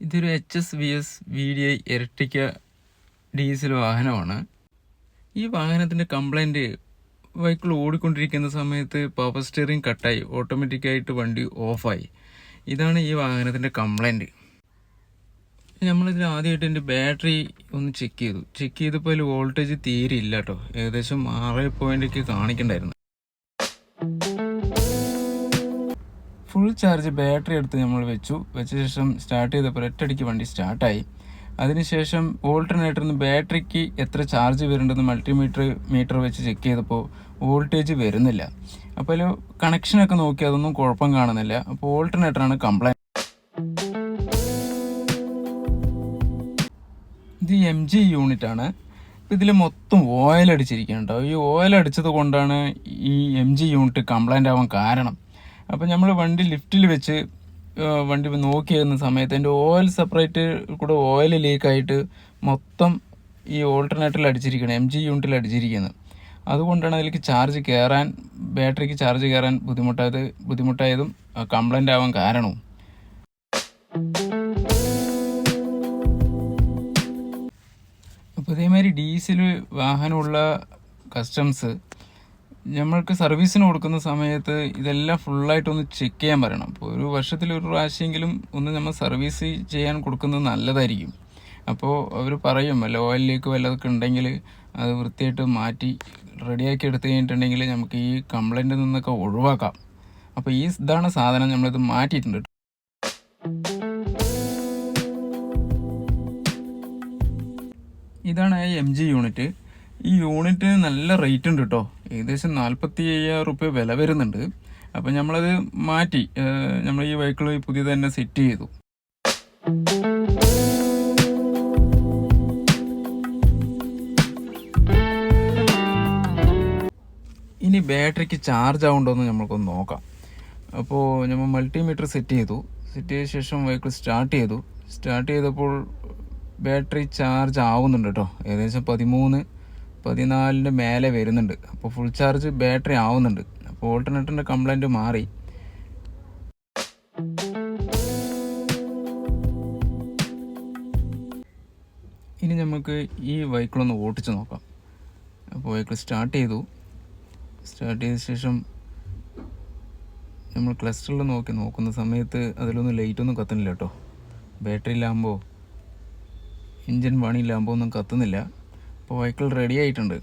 ഇതൊരു H S V S V D I ഇരട്ടിക്ക diesel വാഹനമാണ്. ഈ വാഹനത്തിന്റെ കംപ്ലൈന്റ് വൈക്കിൾ ഓടിക്കൊണ്ടിരിക്കുന്ന സമയത്ത് പവർ സ്റ്റിയറിംഗ് കട്ടായി. ഓട്ടോമാറ്റിക്കായിട്ട് വണ്ടി ഓഫായി ഇതാണ് ഈ വാഹനത്തിന്റെ കംപ്ലൈന്റ് നമ്മളിതിൽ ആദ്യമായിട്ട് എന്റെ ബാറ്ററി ഒന്ന് ചെക്ക് ചെയ്തു. ചെക്ക് ചെയ്തപ്പോൾ അതിൽ വോൾട്ടേജ് തീരെ ഇല്ല കേട്ടോ ഏകദേശം ആറ് പോയിന്റൊക്കെ കാണിക്കണ്ടായിരുന്നു. ഫുൾ ചാർജ് ബാറ്ററി എടുത്ത് നമ്മൾ വെച്ചു. വെച്ച ശേഷം സ്റ്റാർട്ട് ചെയ്തപ്പോൾ ഒറ്റയടിക്ക് വണ്ടി സ്റ്റാർട്ടായി അതിനുശേഷം നിന്ന് ബാറ്ററിക്ക് എത്ര ചാർജ് വരുന്നുണ്ടെന്ന് മൾട്ടിമീറ്റർ മീറ്റർ വെച്ച് ചെക്ക് ചെയ്തപ്പോൾ വോൾട്ടേജ് വരുന്നില്ല. അപ്പോൾ അതിൽ കണക്ഷനൊക്കെ നോക്കി അതൊന്നും കുഴപ്പം കാണുന്നില്ല. അപ്പോൾ ഓൾട്ടർനേറ്ററാണ് കംപ്ലൈന്റ് ഇത് എം ജി യൂണിറ്റ് ആണ്. ഇതിൽ മൊത്തം ഓയിൽ അടിച്ചിരിക്കുന്നുണ്ടോ ഈ ഓയിൽ അടിച്ചത് കൊണ്ടാണ് ഈ എം ജി യൂണിറ്റ് കംപ്ലൈന്റ് ആവാൻ കാരണം. അപ്പോൾ നമ്മൾ വണ്ടി ലിഫ്റ്റിൽ വെച്ച് വണ്ടി നോക്കി വരുന്ന സമയത്ത് എന്റെ ഓയിൽ സെപ്പറേറ്റ് കൂടെ ഓയിൽ ലീക്കായിട്ട് മൊത്തം ഈ ഓൾട്ടർനേറ്ററിൽ അടിച്ചിരിക്കണം എം ജി യൂണിറ്റിൽ അടിച്ചിരിക്കുന്നത്. അതുകൊണ്ടാണ് അതിലേക്ക് ചാർജ് കയറാൻ ബാറ്ററിക്ക് ചാർജ് കയറാൻ ബുദ്ധിമുട്ടായത് ബുദ്ധിമുട്ടായതും കംപ്ലൈന്റ് ആവാൻ കാരണവും. അപ്പോൾ ഇതേമാതിരി ഡീസൽ വാഹനമുള്ള കസ്റ്റംസ് നമ്മൾക്ക് സർവീസിന് കൊടുക്കുന്ന സമയത്ത് ഇതെല്ലാം ഫുള്ളായിട്ടൊന്ന് ചെക്ക് ചെയ്യാൻ പറയണം. അപ്പോൾ ഒരു വർഷത്തിൽ ഒരു പ്രാവശ്യമെങ്കിലും ഒന്ന് നമ്മൾ സർവീസ് ചെയ്യാൻ കൊടുക്കുന്നത് നല്ലതായിരിക്കും. അപ്പോൾ അവർ പറയും വല്ല ഓയിൽ ലീക്ക് വല്ലതൊക്കെ ഉണ്ടെങ്കിൽ അത് വൃത്തിയായിട്ട് മാറ്റി റെഡിയാക്കി എടുത്തു കഴിഞ്ഞിട്ടുണ്ടെങ്കിൽ നമുക്ക് ഈ കംപ്ലൈന്റിൽ നിന്നൊക്കെ ഒഴിവാക്കാം. അപ്പോൾ ഈ ഇതാണ് സാധനം നമ്മളിത് മാറ്റിയിട്ടുണ്ട്. ഇതാണ് എം ജി യൂണിറ്റ് ഈ യൂണിറ്റിന് നല്ല റേറ്റ് ഉണ്ട് കേട്ടോ ഏകദേശം നാൽപ്പത്തി അയ്യായിരം റുപ്യ വില വരുന്നുണ്ട്. അപ്പം നമ്മളത് മാറ്റി നമ്മൾ ഈ വെഹിക്കിൾ പുതിയത് തന്നെ സെറ്റ് ചെയ്തു. ഇനി ബാറ്ററിക്ക് ചാർജ് ആവുണ്ടോ എന്ന് നമ്മൾക്കൊന്ന് നോക്കാം. അപ്പോൾ നമ്മൾ മൾട്ടിമീറ്റർ സെറ്റ് ചെയ്തു. സെറ്റ് ചെയ്ത ശേഷം വെഹിക്കിൾ സ്റ്റാർട്ട് ചെയ്തു. സ്റ്റാർട്ട് ചെയ്തപ്പോൾ ബാറ്ററി ചാർജ് ആവുന്നുണ്ട് കേട്ടോ ഏകദേശം പതിമൂന്ന് പതിനാലിന്റെ മേലെ വരുന്നുണ്ട്. അപ്പോൾ ഫുൾ ചാർജ് ബാറ്ററി ആവുന്നുണ്ട്. അപ്പോൾ ഓൾട്ടർനേറ്ററിന്റെ കംപ്ലൈന്റ് മാറി. ഇനി നമുക്ക് ഈ വെഹിക്കിൾ ഒന്ന് ഓടിച്ച് നോക്കാം. അപ്പോൾ വെഹിക്കിൾ സ്റ്റാർട്ട് ചെയ്തു. സ്റ്റാർട്ട് ചെയ്ത ശേഷം നമ്മൾ ക്ലസ്റ്ററിൽ നോക്കി. നോക്കുന്ന സമയത്ത് അതിലൊന്നും ലൈറ്റൊന്നും കത്തുന്നില്ല കേട്ടോ. ബാറ്ററി ഇല്ലാകുമ്പോൾ എൻജിൻ പണിയില്ലാകുമ്പോൾ ഒന്നും കത്തുന്നില്ല. അപ്പോൾ വെഹിക്കിൾ റെഡി ആയിട്ടുണ്ട്.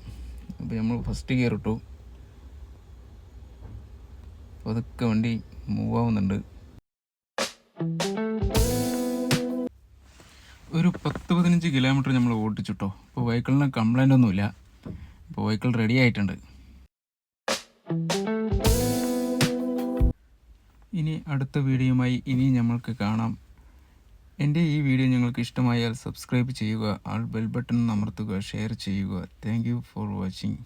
അപ്പോൾ നമ്മൾ ഫസ്റ്റ് ഗിയർ ഇട്ടു. അപ്പോൾ അതൊക്കെ വണ്ടി മൂവ് ആവുന്നുണ്ട്. ഒരു പത്ത് പതിനഞ്ച് കിലോമീറ്റർ നമ്മൾ ഓടിച്ചിട്ടോ. അപ്പോൾ വെഹിക്കിളിന് കംപ്ലൈന്റ് ഒന്നുമില്ല. അപ്പോൾ വെഹിക്കിൾ റെഡി ആയിട്ടുണ്ട്. ഇനി അടുത്ത വീഡിയോയുമായി ഇനി നമ്മൾക്ക് കാണാം. എന്റെ ഈ വീഡിയോ നിങ്ങൾക്ക് ഇഷ്ടമായാൽ സബ്സ്ക്രൈബ് ചെയ്യുക ആൾ ബെൽ ബട്ടൺ അമർത്തുക ഷെയർ ചെയ്യുക. Thank for watching.